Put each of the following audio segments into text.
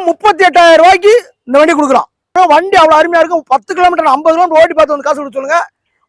வெறும் முப்பத்தி எட்டாயிரம் ரூபாய்க்கு இந்த வண்டி கொடுக்குறோம் வண்டி அவ்வளோ அருமையாக இருக்கும். பத்து கிலோமீட்டர் ஐம்பது கிலோமீட்டர் ஓட்டி பார்த்து வந்து காசு கொடுத்து சொல்லுங்க.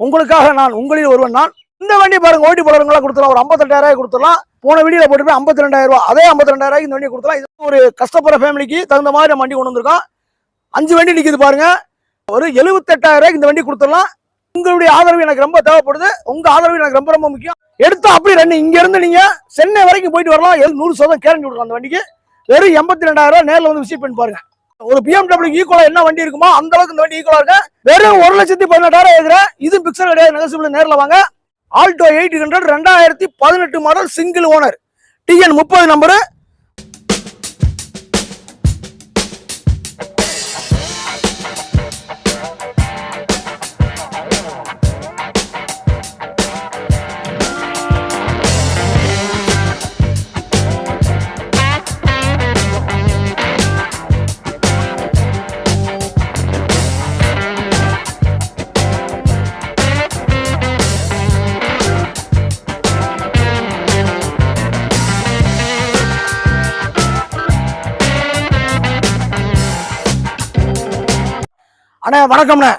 உங்களுக்காக நான் உங்களில் ஒருவன் நான். இந்த வண்டி பாருங்க ஓட்டி போடுறவங்களா கொடுத்துலாம் ஒரு ஐம்பத்தெட்டாயிரம் ரூபாய் கொடுத்துலாம் போன வீடியோல போட்டு ஐம்பத்தி ரெண்டாயிரம் அதே ஐம்பத்தி ரெண்டாயிரம் இந்த வண்டி கொடுத்துலாம் இது ஒரு கஷ்டப்படுற ஃபேமிலிக்கு தகுந்த மாதிரி நம்ம வண்டி கொண்டு வந்திருக்கோம். அஞ்சு வண்டி நிற்கிது பாருங்க. ஒரு எழுபத்தெட்டாயிரம் ரூபாய்க்கு இந்த வண்டி கொடுத்துடலாம். உங்களுடைய ஆதரவு எனக்கு ரொம்ப தேவைப்படுது. உங்க ஆதரவு எனக்கு ரொம்ப ரொம்ப முக்கியம். எடுத்தா அப்படி ரெண்டு இங்க இருந்து நீங்க சென்னை வரைக்கும் போயிட்டு வரலாம். எழு- நூறு சதவீதம் கேரண்டி கொடுக்கும் அந்த வண்டிக்கு. வெறும் எண்பத்தி ரெண்டாயிரம் ரூபாய் வந்து விசிட் பண்ணி பாருங்க. ஒரு பிஎம்டபிள்யூ ஈக்குவலா என்ன வண்டி இருக்குமோ அந்த அளவுக்கு இந்த வண்டி ஈக்குவலா இருக்கு. வெறும் ஒரு லட்சத்தி பதினெட்டாயிரம் இருக்கிறேன் இது பிக்சர் கிடையாது நெகசிபிள் நேரில் வாங்க. ஆல்டோ எயிட் ஹண்ட்ரட் ரெண்டாயிரத்தி பதினெட்டு மாடல் சிங்கிள் ஓனர் டிஎன் முப்பது நம்பரு அண்ணே வணக்கம்ண்ணே.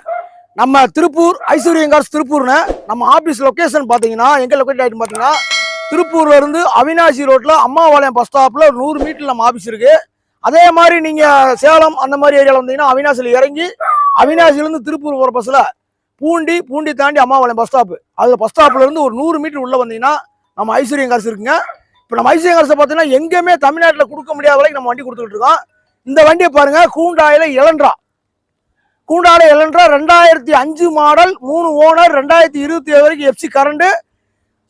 நம்ம திருப்பூர் ஐஸ்வர்யங்கார்ஸ் திருப்பூர்னு நம்ம ஆஃபீஸ் லொக்கேஷன் பார்த்தீங்கன்னா எங்கே லொக்கேட் ஆகிட்டு பார்த்தீங்கன்னா திருப்பூர்லேருந்து அவினாசி ரோட்டில் அம்மாபாளையம் பஸ் ஸ்டாப்பில் ஒரு நூறு மீட்டர் நம்ம ஆஃபீஸ் இருக்குது அதே மாதிரி நீங்கள் சேலம் அந்த மாதிரி ஏரியாவில் வந்தீங்கன்னா அவினாசியில் இறங்கி அவினாசிலேருந்து திருப்பூர் போகிற பஸ்ஸில் பூண்டி பூண்டி தாண்டி அம்மாபாளையம் பஸ் ஸ்டாப்பு அதில் பஸ் ஸ்டாப்லேருந்து ஒரு நூறு மீட்டர் உள்ளே வந்தீங்கன்னா நம்ம ஐஸ்வர்யங்கார்ஸ் இருக்குங்க. இப்போ நம்ம ஐஸ்வர்யங்கார்ஸை பார்த்தீங்கன்னா எங்கேயுமே தமிழ்நாட்டில் கொடுக்க முடியாத வரைக்கும் நம்ம வண்டி கொடுத்துக்கிட்டு இருக்கோம். இந்த வண்டியை பாருங்க கூண்டாயில் இளன்றா. கூண்டால எலன்ட்ரா ரெண்டாயிரத்தி அஞ்சு மாடல் மூணு ஓனர் ரெண்டாயிரத்தி இருபத்தி ஏழு வரைக்கும் FC current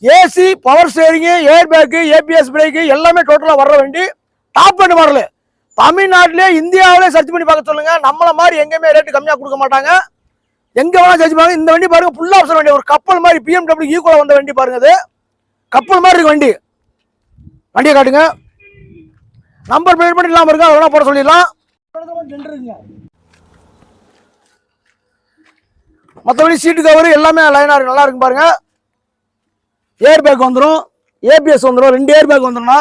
AC power steering air bag ABS brake எல்லாமே டோட்டலாக வர வண்டி. டாப் அண்ட் மாடலு தமிழ்நாட்டிலே இந்தியாவிலே சர்ச் பண்ணி பார்க்க சொல்லுங்கள் நம்மளை மாதிரி எங்கேயுமே ரேட்டு கம்மியாக கொடுக்க மாட்டாங்க. எங்கே வேணால் சர்ச் பண்ணுங்க இந்த வண்டி பாருங்கள் ஃபுல்லாக ஆப்ஷன் வண்டி. ஒரு கப்பல் மாதிரி பிஎம்டபிள்யூ ஈக்குவலாக வந்த வண்டி பாருங்க அது. கப்பல் மாதிரி இருக்கு வண்டி. வண்டியை காட்டுங்க. நம்பர் பிளேட் பண்ணி இல்லாமல் இருக்கா அதெல்லாம் போட சொல்லிடலாம். மற்றபடி சீட்டு கவர் எல்லாமே லைனாக இருக்கு. நல்லா இருக்கும் பாருங்க. ஏர் பேக் வந்துடும் ஏபிஎஸ் வந்துடும் ரெண்டு ஏர் பேக் வந்துடும்னா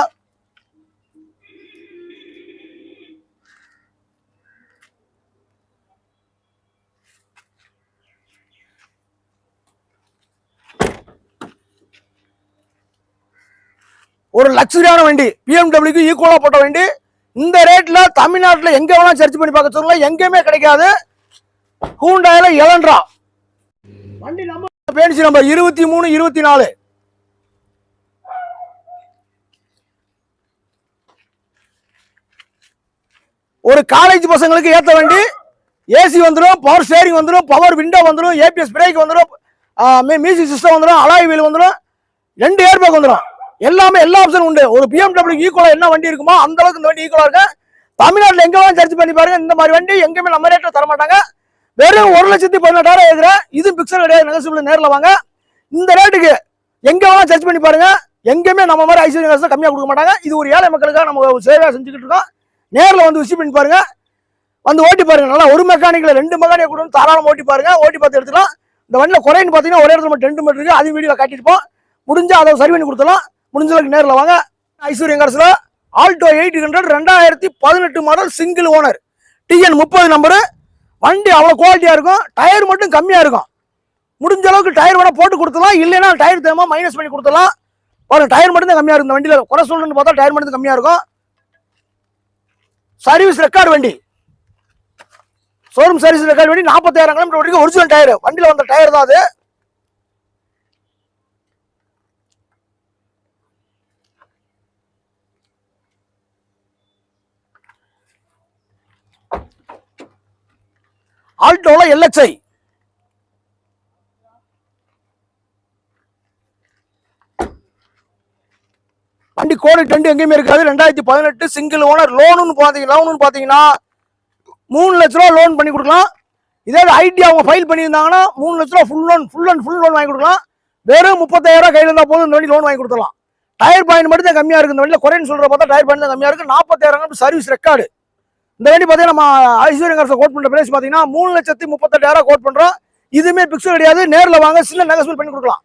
ஒரு லக்ஸரியான வண்டி. பிஎம்டபிள்யூக்கு ஈக்குவலாக போட்ட வண்டி. இந்த ரேட்டில் தமிழ்நாட்டில் எங்கே வேணாலும் சர்ச் பண்ணி பார்க்க சொல்லுங்க எங்கேயுமே கிடைக்காது. ஹூண்டாயில் இளன்றா வண்டி நம்பர் பேனிச்சு நம்பர் இருபத்தி மூணு இருபத்தி நாலு. ஒரு காலேஜ் பசங்களுக்கு ஏத்த வண்டி ஏசி வந்துடும் பவர் ஸ்டேரிங் வந்துடும் பவர் விண்டோ வந்துடும் ஏபிஎஸ் பிரேக் வந்துடும் மியூசிக் சிஸ்டம் வந்துடும் அலாய் வீல் வந்துடும் ரெண்டு ஏர் பேக் வந்துடும் எல்லாமே எல்லா ஆப்ஷனும் உண்டு. ஒரு பிஎம்டபிள்யூ ஈக்குவலாக என்ன வண்டி இருக்குமோ அந்த அளவுக்கு இந்த வண்டி ஈக்குவலாக இருக்கு தமிழ்நாட்டில் எங்கே வேணாலும் சர்ச் பண்ணி பாருங்க. இந்த மாதிரி வண்டி எங்கேயுமே நம்ம ரேட்டில் தர மாட்டாங்க வெறும் ஒரு லட்சத்தி பதினெட்டாயிரம் இருக்கிறேன் இது பிக்சல் கிடையாது. நெகசிபிள் நேரில் வாங்க. இந்த ரேட்டுக்கு எங்க வேணா சர்ச் பண்ணி பாருங்க. எங்கேயுமே நம்ம மாதிரி ஐஸ்வர்யா காசு கம்மியாக கொடுக்க மாட்டாங்க. இது ஒரு ஏழை மக்களுக்காக நம்ம ஒரு சேவையாக செஞ்சுக்கிட்டு இருக்கோம். நேரில் வந்து விசிட் பண்ணி பாருங்க. வந்து ஓட்டி பாருங்க. நல்லா ஒரு மெக்கானிக்கில் ரெண்டு மெக்கானிக் கூட தாராளம் ஓட்டி பாருங்க. ஓட்டி பார்த்து எடுத்துக்கலாம். இந்த வண்டியில் குறைன்னு பார்த்தீங்கன்னா ஒரே இடத்துல மட்டும் ரெண்டு மீட்டர் அது வீடியோ காட்டியிருப்போம் முடிஞ்சால் அதை சரி பண்ணி கொடுத்துலாம் முடிஞ்ச அளவுக்கு நேரில் வாங்க. ஐஸ்வர்யம் காசுல ஆல்டோ எயிட் ஹண்ட்ரட் ரெண்டாயிரத்தி பதினெட்டு மாடல் சிங்கிள் ஓனர் டிஎன் முப்பது நம்பரு வண்டி அவ்வளோ குவாலிட்டியாக இருக்கும். டயர் மட்டும் கம்மியாக இருக்கும். முடிஞ்ச அளவுக்கு டயர் வேணால் போட்டு கொடுத்துலாம் இல்லைன்னா டயர் தேவை மைனஸ் பண்ணி கொடுத்துலாம் பாருங்க டயர் மட்டும் தான் கம்மியாக இருக்கும். இந்த வண்டியில் குறை சொல்லணும்னு பார்த்தா டயர் மட்டும் கம்மியாக இருக்கும். சர்வீஸ் ரெக்கார்டு வண்டி. ஷோரூம் சர்வீஸ் ரெக்கார்டு வண்டி நாற்பத்தாயிரம் கிலோமீட்டர் வரைக்கும் ஒரிஜினல் டயர் வண்டியில் வந்த டயர் தான் அது. ஆல்டோல எல்எக்ஸ்ஐ வண்டி கோடி டெண்டு எங்கேயுமே இருக்காது. ரெண்டாயிரத்தி பதினெட்டு சிங்கிள் ஓனர் லோனு பார்த்தீங்கன்னா லோனு பார்த்தீங்கன்னா மூணு லட்ச ரூபா லோன் பண்ணி கொடுக்கலாம். இதே ஐடி அவங்க ஃபைல் பண்ணியிருந்தாங்கன்னா மூணு லட்ச ரூபா full loan full and full loan வாங்கி கொடுக்கலாம். வெறும் முப்பத்தாயிரம் கையில் இருந்தால் போதும் இந்த வண்டி லோன் வாங்கி கொடுத்துடலாம். டயர் பாயிண்ட் மட்டும் தான் கம்மியாக இருக்குது இந்த வண்டியில். குறைன்னு சொல்கிற பார்த்தா டயர் பாயிண்ட் தான் கம்மியாக இருக்குது நாற்பத்தாயிரம் சர்வீஸ் ரெக்கார்டு இந்த வண்டி பார்த்தீங்கன்னா நம்ம ஐஸ்வர்யம் கார்ஸை கோட் பண்ணுற பிரைஸ் பார்த்தீங்கன்னா மூணு லட்சத்தி முப்பத்தெட்டாயிரம் கோட் பண்ணுறோம் இதுவுமே பிக்சல் கிடையாது நேரில் வாங்க சின்ன நெகஸ்பிள் பண்ணி கொடுக்கலாம்.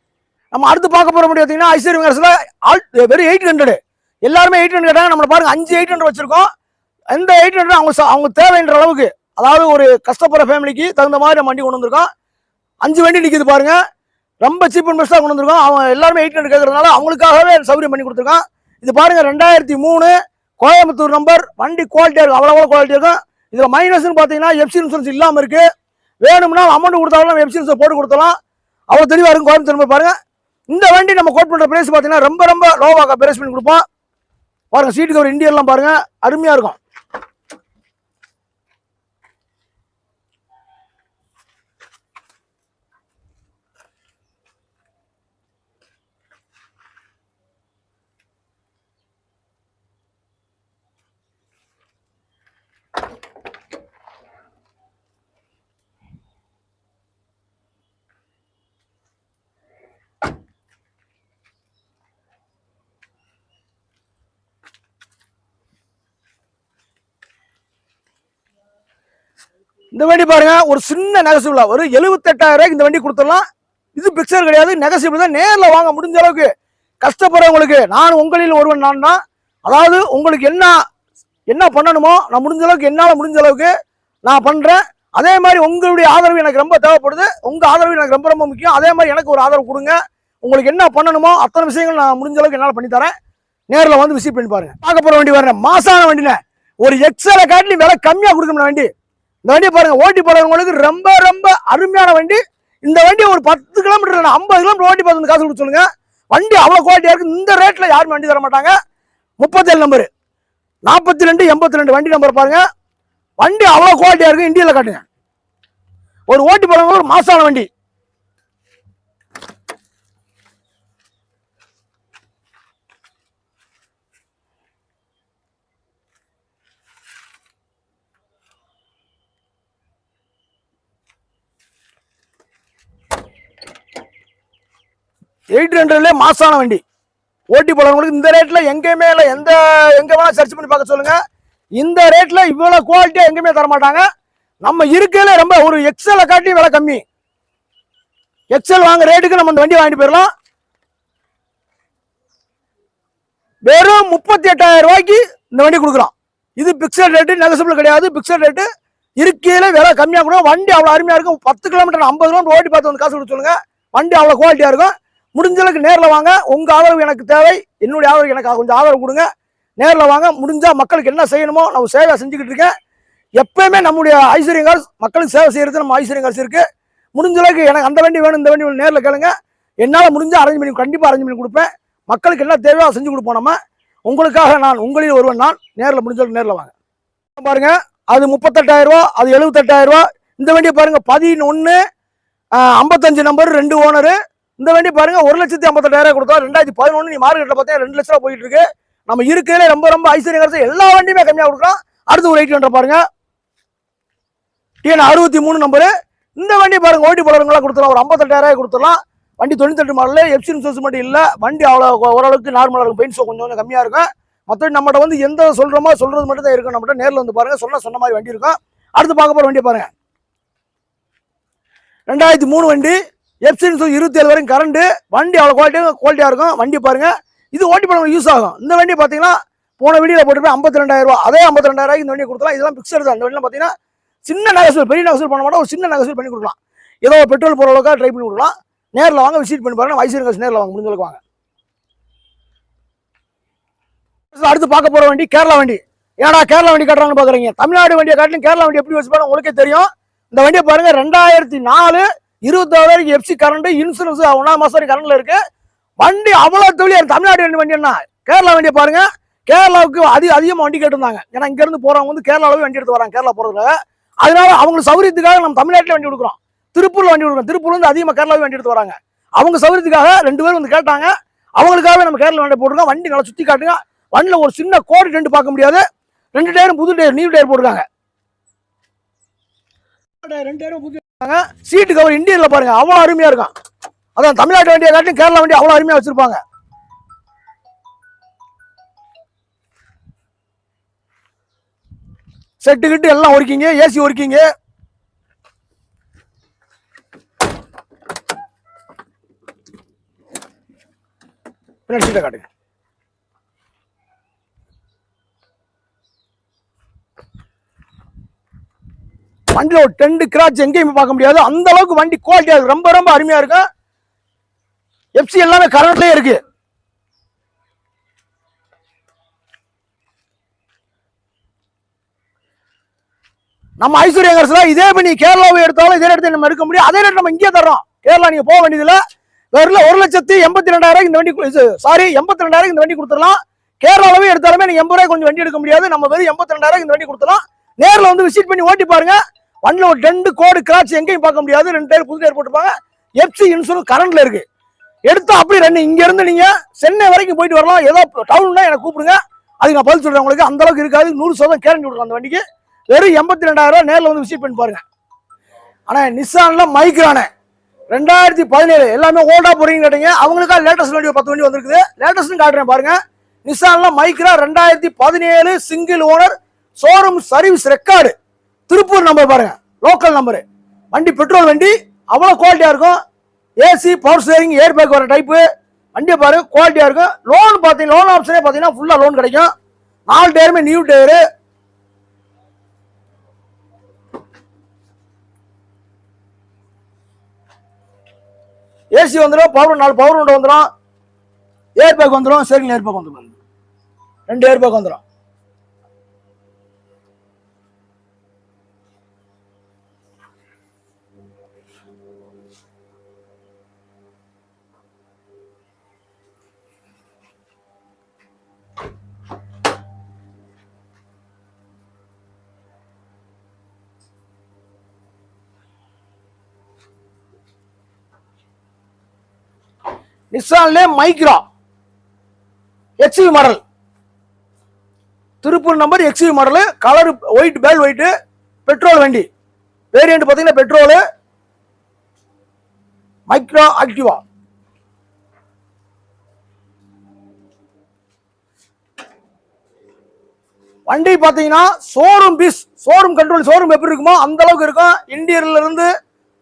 நம்ம அடுத்து பார்க்க போகிற முடியும் பார்த்தீங்கன்னா ஐஸ்வர்யம் ஆல் வெறும் எயிட் ஹண்ட்ரடு எல்லாருமே எயிட் ஹண்ட்ரட் கேட்டாங்க நம்மளை பாருங்க அஞ்சு எயிட் ஹண்ட்ரட் வச்சிருக்கோம். எந்த எயிட் ஹண்ட்ரட் அவங்க அவங்க தேவைன்ற அளவுக்கு அதாவது ஒரு கஷ்டப்படுற ஃபேமிலிக்கு தகுந்த மாதிரி நம்ம வண்டி கொண்டு வந்திருக்கோம். அஞ்சு வண்டி நிற்கிது பாருங்க. ரொம்ப சீப் அண்ட் பெஸ்ட்டாக கொண்டு வந்திருக்கோம். அவங்க எல்லாருமே எயிட் ஹண்ட்ரட் கேட்கறதுனால அவங்களுக்காகவே சௌகரியம் பண்ணி கொடுத்துருக்கோம். இது பாருங்கள் ரெண்டாயிரத்தி மூணு கோயம்புத்தூர் நம்பர் வண்டி குவாலிட்டியாக இருக்கும். அவ்வளோ குவாலிட்டி இருக்கும். இதில் மைனஸ்னு பார்த்தீங்கன்னா எஃப்சி இன்சூரன்ஸ் இல்லாமல் இருக்கு. வேணும்னா அமௌண்ட் கொடுத்தாலும் எஃப்சி இன்சூரன்ஸ் போட்டு கொடுத்தலாம் அவ்வளோ தெளிவாக இருக்கும். கோயம்புத்தூர் நம்பர் பாருங்கள் இந்த வண்டி நம்ம கோட் பண்ணுற பிரைஸ் பார்த்தீங்கன்னா ரொம்ப ரொம்ப லோவாக பிரைஸ் பண்ணி கொடுப்போம். பாருங்கள் சீட்டுக்கு ஒரு இண்டியன்லாம் பாருங்கள் அருமையாக இருக்கும். இந்த வண்டி பாருங்க ஒரு சின்ன நெகசிபிளா ஒரு எழுபத்தெட்டாயிரம் ரூபாய்க்கு இந்த வண்டி கொடுத்துடலாம். இது பிக்சர் கிடையாது நெகசிபிள் தான் நேரில் வாங்க முடிஞ்ச அளவுக்கு. கஷ்டப்படுறவங்களுக்கு நான் உங்களில் ஒருவன் நான் தான். அதாவது உங்களுக்கு என்ன என்ன பண்ணணுமோ நான் முடிஞ்ச அளவுக்கு என்னால் முடிஞ்ச அளவுக்கு நான் பண்ணுறேன் அதே மாதிரி உங்களுடைய ஆதரவு எனக்கு ரொம்ப தேவைப்படுது. உங்கள் ஆதரவு எனக்கு ரொம்ப ரொம்ப முக்கியம். அதே மாதிரி எனக்கு ஒரு ஆதரவு கொடுங்க. உங்களுக்கு என்ன பண்ணணுமோ அத்தனை விஷயங்கள் நான் முடிஞ்ச அளவுக்கு என்னால் பண்ணி தரேன். நேரில் வந்து விசிட் பண்ணி பாருங்க. பார்க்க போகிற வண்டி வரேன் மாசான வண்டினே ஒரு எக்ஸலை காட்டிலும் விலை கம்மியாக கொடுக்கணும் வண்டி. இந்த வண்டியை பாருங்க ஓட்டி போறவங்களுக்கு ரொம்ப ரொம்ப அருமையான வண்டி. இந்த வண்டி ஒரு பத்து கிலோமீட்டர் ஐம்பது கிலோமீட்டர் ஓட்டி பார்த்து காசு கொடுத்து சொல்லுங்க. வண்டி அவ்வளோ குவாலிட்டியா இருக்கு. இந்த ரேட்ல யாரும் வண்டி தர மாட்டாங்க. முப்பத்தேழு நம்பர் நாற்பத்தி ரெண்டு எண்பத்தி ரெண்டு வண்டி நம்பர் பாருங்க. வண்டி அவ்வளோ குவாலிட்டியா இருக்கு. இந்தியாவில் காட்டுங்க. ஒரு ஓட்டி போறவங்க ஒரு மாசான வண்டி. எயிட் ஹண்ட்ரட்லேயே மாசான வண்டி. ஓட்டி போடுறவங்களுக்கு இந்த ரேட்டில் எங்கேயுமே இல்லை. எந்த எங்கே வேணால் சர்ச் பண்ணி பார்க்க சொல்லுங்கள் இந்த ரேட்டில் இவ்வளோ குவாலிட்டியாக எங்கேயுமே தர மாட்டாங்க. நம்ம இருக்கையில ரொம்ப ஒரு எக்ஸலை காட்டி விலை கம்மி. எக்ஸல் வாங்க ரேட்டுக்கு நம்ம இந்த வண்டி வாங்கிட்டு போயிடலாம். வெறும் முப்பத்தி எட்டாயிரம் ரூபாய்க்கு இந்த வண்டி கொடுக்குறோம். இது பிக்சல் ரேட்டு நெகசிபிள் கிடையாது. பிக்சல் ரேட்டு இருக்கையில விலை கம்மியாக கொடுக்கும் வண்டி அவ்வளோ அருமையாக இருக்கும். பத்து கிலோமீட்டர் ஐம்பது கிலோமீட்டர் ஓட்டி பார்த்து வந்து காசு கொடுத்து சொல்லுங்கள் வண்டி அவ்வளோ குவாலிட்டியாக இருக்கும். முடிஞ்ச அளவுக்கு நேரில் வாங்க. உங்கள் ஆதரவு எனக்கு தேவை. என்னுடைய ஆதரவு எனக்கு கொஞ்சம் ஆதரவு கொடுங்க. நேரில் வாங்க. முடிஞ்சா மக்களுக்கு என்ன செய்யணுமோ நம்ம சேவை செஞ்சுக்கிட்டு இருக்கேன். எப்பயுமே நம்முடைய ஐஸ்வர்யங்கள் கார்ஸ் மக்களுக்கு சேவை செய்யறது நம்ம ஐஸ்வர்யங்கள் கார்ஸ் இருக்கு. முடிஞ்ச அளவுக்கு எனக்கு அந்த வண்டி வேணும் இந்த வண்டி வேணும் நேரில் கேளுங்க. என்னால் முடிஞ்சால் அரேஞ்ச் பண்ணி கண்டிப்பாக அரேஞ்ச் பண்ணி கொடுப்பேன். மக்களுக்கு என்ன தேவையோ செஞ்சு கொடுப்போம் நம்ம. உங்களுக்காக நான் உங்களில் ஒருவன் நான் நேரில் முடிஞ்சளவுக்கு நேரில் வாங்க. பாருங்க அது முப்பத்தெட்டாயிரம் ரூபா அது எழுபத்தெட்டாயிரம் ரூபா. இந்த வண்டியை பாருங்க பதினொன்று ஐம்பத்தஞ்சு நம்பர் ரெண்டு ஓனரு இந்த வண்டி பாருங்க ஒரு லட்சத்தி ஐம்பத்தெட்டாயிரம் கொடுத்தா ரெண்டாயிரத்தி பதினொன்று நீ மார்க்கெட்டில் பார்த்தா ரெண்டு லட்ச ரூபா போயிட்டு இருக்கு நம்ம இருக்கையில ரொம்ப ரொம்ப ஐஸ்வர்யம் கிடைச்ச எல்லா வண்டியுமே கம்மியாக கொடுக்குறோம் அடுத்து ஒரு எயிட் ஹண்ட்ரட் பாருங்க. டிஎன் அறுபத்தி மூணு நம்பரு இந்த வண்டி பாருங்க ஓட்டி போடுறவங்களாம் கொடுத்துடலாம். ஒரு ஐம்பத்தெட்டாயிரம் கொடுத்துடலாம். வண்டி தொண்ணூத்தெட்டு மாடல் எஃப்சி இன்சூரன்ஸ் மட்டும் இல்லை வண்டி அவ்வளோ ஓரளவுக்கு நார்மலாக இருக்கும். பெயிண்ட் ஷோ கொஞ்சம் கொஞ்சம் கம்மியாக இருக்கும். மற்றபடி நம்மகிட்ட வந்து எந்த சொல்கிறோமோ சொல்கிறது மட்டும் தான் இருக்கும். நம்மகிட்ட நேரில் வந்து பாருங்கள் சொன்ன சொன்ன மாதிரி வண்டி இருக்கும். அடுத்து பார்க்க போகிற வண்டியை பாருங்கள் ரெண்டாயிரத்தி மூணு வண்டி. எஃப்சி சொல்லி இருபத்தி ஏழு வரைக்கும் கரண்ட்டு வண்டி அவ்வளோ குவாலிட்டியாக குவாலிட்டியாக இருக்கும். வண்டி பாருங்கள் இது ஓட்டி பண்ண யூஸ் ஆகும். இந்த வண்டி பார்த்தீங்கன்னா போன வீடியோவில் போட்டுருப்பேன் ஐம்பத்தி ரெண்டாயிரம் ரூபா அதே ஐம்பத்தி ரெண்டாயிரம் இந்த வண்டி கொடுத்தலாம் இதெல்லாம் பிக்சர் தான். இந்த வண்டியில் பார்த்தீங்கன்னா சின்ன நகசூல் பெரிய நகசூல் பண்ண மாட்டோம். ஒரு சின்ன நகசூல் பண்ணி கொடுக்கலாம். ஏதோ பெட்ரோல் போகிற அளவுக்கு ட்ரை பண்ணி கொடுக்கலாம். நேரில் வாங்க விசிட் பண்ணி பாருங்க. வைசூர் காசு நேரில் வாங்க முடிஞ்சளவுக்கு வாங்க. அடுத்து பார்க்க போகிற வண்டி கேரளா வண்டி. ஏன்னா கேரளா வண்டி கட்டுறாங்கன்னு பார்க்குறீங்க தமிழ்நாடு வண்டியை காட்டிலும் கேரளா வண்டி எப்படி வச்சுப்பாங்க உங்களுக்கே தெரியும். இந்த வண்டியை பாருங்கள் ரெண்டாயிரத்தி நாலு இருபத்தாறு வரைக்கும் எஃப்சி கரண்ட் இன்சூரன்ஸ் ஒன்றாம் மாதம் கரண்ட்ல இருக்கு. வண்டி அவ்வளோ தொழில் தமிழ்நாடு வண்டி வண்டி என்ன கேரளா வண்டியை பாருங்க. கேரளாவுக்கு அதிக அதிகமாக வண்டி கேட்டிருந்தாங்க. ஏன்னா இங்கேருந்து போகிறவங்க வந்து கேரளாவே வண்டி எடுத்து வராங்க கேரளா போகிறதுல அதனால அவங்களுக்கு சௌகரியத்துக்காக நம்ம தமிழ்நாட்டில் வண்டி கொடுக்குறோம். திருப்பூர்ல வண்டி கொடுக்குறோம். திருப்பூர்ல இருந்து அதிகமாக கேரளாவே வண்டி எடுத்து வராங்க. அவங்க சௌகரியத்துக்காக ரெண்டு பேரும் வந்து கேட்டாங்க. அவங்களுக்காகவே நம்ம கேரளா வண்டி போட்டுருக்கோம். வண்டி நல்லா சுற்றி காட்டுங்க. வண்டியில் ஒரு சின்ன கோடி ரெண்டு பார்க்க முடியாது. ரெண்டு டயரும் புது டயர் நியூ டயர் போட்டுருக்காங்க. ரெண்டு டயரும் புது சீட்டு கவர் இந்தியன்ல பாருங்க அவ்வளோ அருமையா இருக்கும். அதான் தமிழ்நாட்டு வண்டியை காட்டியும் கேரளா வண்டி அவ்வளோ அருமையா வச்சிருப்பாங்க. செட்டு கிட்டு எல்லாம் ஒர்க்கிங்க ஏசி ஒர்க்கிங்க பின்னாடி சீட்டை காட்டுங்க. வண்டியில் ஒரு டென்ட் கிராச் எங்கேயுமே பார்க்க முடியாது. அந்த அளவுக்கு வண்டி குவாலிட்டியாக இருக்கு. ரொம்ப ரொம்ப அருமையாக இருக்கும் எஃப்சி எல்லாமே கரண்ட்லயே இருக்கு. நம்ம ஐஸ்வர்யங்கர்ஸ்ல இதே பண்ணி கேரளாவை எடுத்தாலும் இதே இடத்துல நம்ம எடுக்க முடியும். அதே ரேட் நம்ம இங்கே தர்றோம். கேரளா நீங்க போக வேண்டியதில்லை. வெறும் ஒரு லட்சத்தி எண்பத்தி ரெண்டாயிரம் இந்த வண்டி சாரி எண்பத்தி ரெண்டாயிரம் இந்த வண்டி கொடுத்துடலாம். கேரளாவே எடுத்தாலுமே நீங்கள் எண்பது ரூபாய் கொஞ்சம் வண்டி எடுக்க முடியாது. நம்ம வெறும் எண்பத்தி ரெண்டாயிரம் இந்த வண்டி கொடுத்துடலாம். நேரில் வந்து விசிட் பண்ணி ஓட்டி பாருங்க. வண்டியில் ஒரு ரெண்டு கோடு கிராச் எங்கேயும் பார்க்க முடியாது. ரெண்டு டயர் புது டயர் போட்டுப்பாங்க எஃப்சி இன்சூரன்ஸ் கரண்ட்ல இருக்கு. எடுத்தா அப்படி ரெண்டு. இங்க இருந்து நீங்க சென்னை வரைக்கும் போயிட்டு வரலாம். ஏதோ டவுன்னா எனக்கு கூப்பிடுங்க. அதுக்கு நான் பதில் சொல்றேன் உங்களுக்கு. அந்த அளவுக்கு இருக்காது. நூறு சதவீதம் கேரண்டி கொடுக்கலாம் அந்த வண்டிக்கு. வெறும் எண்பத்தி ரெண்டாயிரம் ரூபா நேரில் வந்து விசிட் பண்ணி பாருங்க. ஆனா நிசான்ல மைக்ரானே ரெண்டாயிரத்தி பதினேழு எல்லாமே ஓல்டா போறீங்கன்னு கேட்டீங்க. அவங்களுக்கா லேட்டஸ்ட் வண்டி ஒரு பத்து வண்டி வந்திருக்குது. லேட்டஸ்ட்னு காட்டுறேன் பாருங்க. நிசான்ல மைக்ரா ரெண்டாயிரத்தி பதினேழு single owner showroom service record Tiruppur number பாருங்க. லோக்கல் நம்பரு வண்டி பெட்ரோல் வண்டி அவ்வளோ குவாலிட்டியாக இருக்கும். AC power steering air bag வர டைப்பு வண்டியை பாருங்க குவாலிட்டியாக இருக்கும். லோன் பார்த்தீங்கன்னா லோன் ஆப்ஷனே பார்த்தீங்கன்னா ஃபுல்லாக லோன் கிடைக்கும். நாலு டயருமே நியூ டயரு ஏசி வந்துடும் பவர் நாலு பவர் உண்டு வந்துடும் ஏர் பேக் வந்துடும் ஸ்டேரிங் ஏர் பேக் வந்துடும் ரெண்டு ஏர் பேக் வந்துடும் நிசான்லே Micra. XU model Tiruppur number XU model colour white pale white petrol வண்டி. வேரியன்ட் பார்த்தீங்கன்னா பெட்ரோலு மைக்ரா ஆக்டிவா வண்டி பார்த்தீங்கன்னா showroom piece showroom control showroom எப்படி இருக்குமோ அந்த அளவுக்கு இருக்கும். இன்டீரியர்ல இருந்து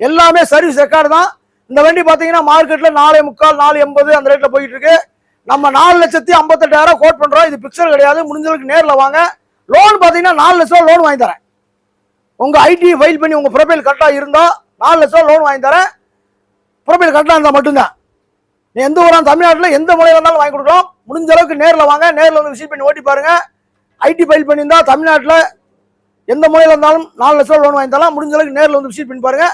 எல்லாமே சர்வீஸ் ரெக்கார்டு தான். இந்த வண்டி பார்த்தீங்கன்னா மார்க்கெட்டில் நாலே முக்கால் நாலு எண்பது அந்த ரேட்டில் போயிட்டு இருக்கு. நம்ம நாலு லட்சத்தி ஐம்பத்தெட்டாயிரம் கோட் பண்ணுறோம் இது பிக்சர் கிடையாது. முடிஞ்சளவுக்கு நேரில் வாங்க. லோன் பார்த்தீங்கன்னா நாலு லட்சம் லோன் வாங்கி தரேன். உங்கள் ஐடி ஃபைல் பண்ணி உங்கள் ப்ரொஃபைல் கரெக்டாக இருந்தால் நாலு லட்சம் லோன் வாங்கி தரேன். ப்ரொஃபைல் கரெக்டாக இருந்தால் மட்டும்தான். நீ எந்த ஊராக தமிழ்நாட்டில் எந்த மொழியில் இருந்தாலும் வாங்கி கொடுக்குறோம் முடிஞ்ச அளவுக்கு நேரில் வாங்க. நேரில் வந்து விசிட் பண்ணி ஓட்டி பாருங்கள் ஐடி ஃபைல் பண்ணியிருந்தால் தமிழ்நாட்டில் எந்த மொழியில் இருந்தாலும் நாலு லட்சம் லோன் வாங்கி தரலாம். முடிஞ்ச அளவுக்கு நேரில் வந்து விசிட் பண்ணி பாருங்கள்